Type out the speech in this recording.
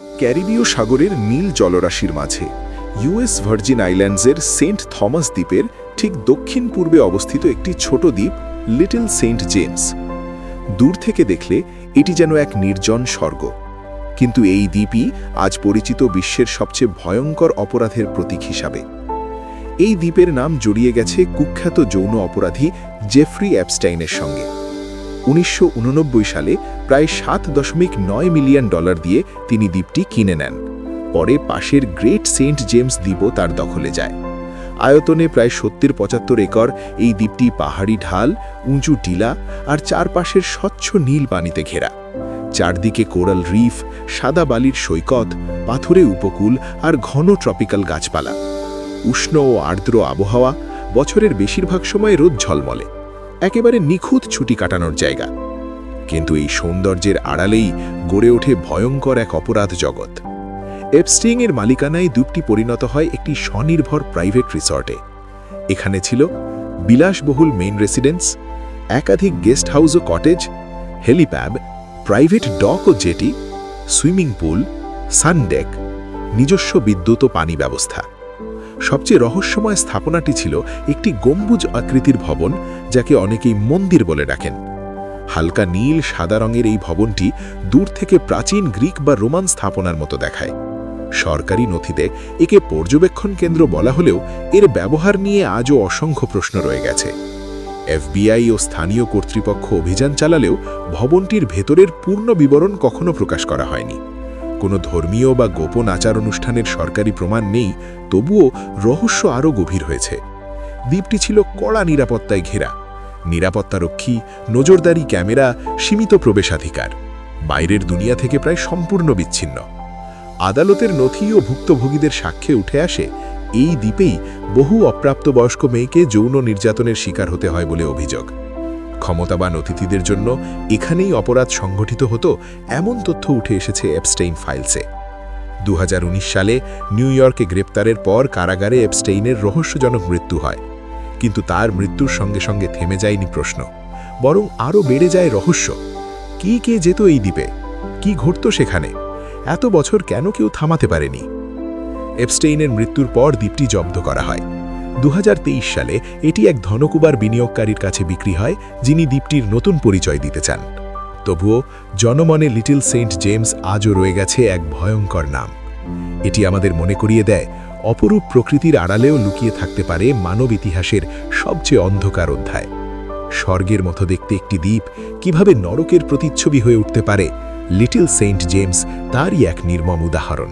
ক্যারিবীয় সাগরের নীল জলরাশির মাঝে ইউএস ভার্জিন আইল্যান্ডসের সেন্ট থমাস দ্বীপের ঠিক দক্ষিণ পূর্বে অবস্থিত একটি ছোট দ্বীপ লিটল সেন্ট জেমস দূর থেকে দেখলে এটি যেন এক নির্জন স্বর্গ। কিন্তু এই দ্বীপই আজ পরিচিত বিশ্বের সবচেয়ে ভয়ঙ্কর অপরাধের প্রতীক হিসাবে। এই দ্বীপের নাম জড়িয়ে গেছে কুখ্যাত যৌন অপরাধী জেফ্রি অ্যাপস্টাইনের সঙ্গে। উনিশশো উননব্বই সালে প্রায় সাত দশমিক নয় মিলিয়ন ডলার দিয়ে তিনি দ্বীপটি কিনে নেন। পরে পাশের গ্রেট সেন্ট জেমস দ্বীপও তার দখলে যায়। আয়তনে প্রায় সত্তর পঁচাত্তর একর এই দ্বীপটি পাহাড়ি ঢাল, উঁচু টিলা আর চারপাশের স্বচ্ছ নীল পানিতে ঘেরা। চারদিকে কোরাল রিফ, সাদা বালির সৈকত, পাথুরে উপকূল আর ঘন ট্রপিক্যাল গাছপালা। উষ্ণ ও আর্দ্র আবহাওয়া বছরের বেশিরভাগ সময় রোদ ঝলমলে। একেবারে নিখুঁত ছুটি কাটানোর জায়গা। কিন্তু এই সৌন্দর্যের আড়ালেই গড়ে ওঠে ভয়ঙ্কর এক অপরাধ জগৎ। এপস্টিংয়ের মালিকানায় দ্বীপটি পরিণত হয় একটি স্বনির্ভর প্রাইভেট রিসর্টে। এখানে ছিল বিলাসবহুল মেইন রেসিডেন্স, একাধিক গেস্ট হাউস ও কটেজ হেলিপ্যাব প্রাইভেট ডক ও জেটি, সুইমিং পুল, সানডেক, নিজস্ব বিদ্যুৎ ও পানি ব্যবস্থা। সবচেয়ে রহস্যময় স্থাপনাটি ছিল একটি গম্বুজ আকৃতির ভবন, যাকে অনেকেই মন্দির বলে ডাকেন। হালকা নীল, সাদা রঙের এই ভবনটি দূর থেকে প্রাচীন গ্রিক বা রোমান স্থাপনার মতো দেখায়। সরকারি নথিতে একে পর্যবেক্ষণ কেন্দ্র বলা হলেও এর ব্যবহার নিয়ে আজও অসংখ্য প্রশ্ন রয়ে গেছে। এফবিআই ও স্থানীয় কর্তৃপক্ষ অভিযান চালালেও ভবনটির ভেতরের পূর্ণ বিবরণ কখনো প্রকাশ করা হয়নি। কোনো ধর্মীয় বা গোপন আচার অনুষ্ঠানের সরকারি প্রমাণ নেই, তবুও রহস্য আরও গভীর হয়েছে। দ্বীপটি ছিল কড়া নিরাপত্তায় ঘেরা। নিরাপত্তারক্ষী, নজরদারি ক্যামেরা, সীমিত প্রবেশাধিকার। বাইরের দুনিয়া থেকে প্রায় সম্পূর্ণ বিচ্ছিন্ন। আদালতের নথি ও ভুক্তভোগীদের সাক্ষ্যে উঠে আসে, এই দ্বীপেই বহু অপ্রাপ্তবয়স্ক মেয়েকে যৌন নির্যাতনের শিকার হতে হয় বলে অভিযোগ। ক্ষমতাবান অতিথিদের জন্য এখানেই অপরাধ সংঘটিত হতো, এমন তথ্য উঠে এসেছে এপস্টেইন ফাইলসে দু হাজার উনিশ সালে নিউ ইয়র্কে গ্রেপ্তারের পর কারাগারে এপস্টেইনের রহস্যজনক মৃত্যু হয়। কিন্তু তার মৃত্যুর সঙ্গে সঙ্গে থেমে যায়নি প্রশ্ন, বরং আরও বেড়ে যায় রহস্য। কি কে যেত এই দ্বীপে? কি ঘটত সেখানে? এত বছর কেন কেউ থামাতে পারেনি? এপস্টেইনের মৃত্যুর পর দ্বীপটি জব্দ করা হয়। দু হাজার তেইশ সালে এটি এক ধনকুবার বিনিয়োগকারীর কাছে বিক্রি হয়, যিনি দ্বীপটির নতুন পরিচয় দিতে চান। তবুও জনমনে লিটল সেন্ট জেমস আজও রয়ে গেছে এক ভয়ঙ্কর নাম। এটি আমাদের মনে করিয়ে দেয়, অপরূপ প্রকৃতির আড়ালেও লুকিয়ে থাকতে পারে মানব ইতিহাসের সবচেয়ে অন্ধকার অধ্যায়। স্বর্গের মতো দেখতে একটি দ্বীপ কীভাবে নরকের প্রতিচ্ছবি হয়ে উঠতে পারে, লিটল সেন্ট জেমস তারই এক নির্মম উদাহরণ।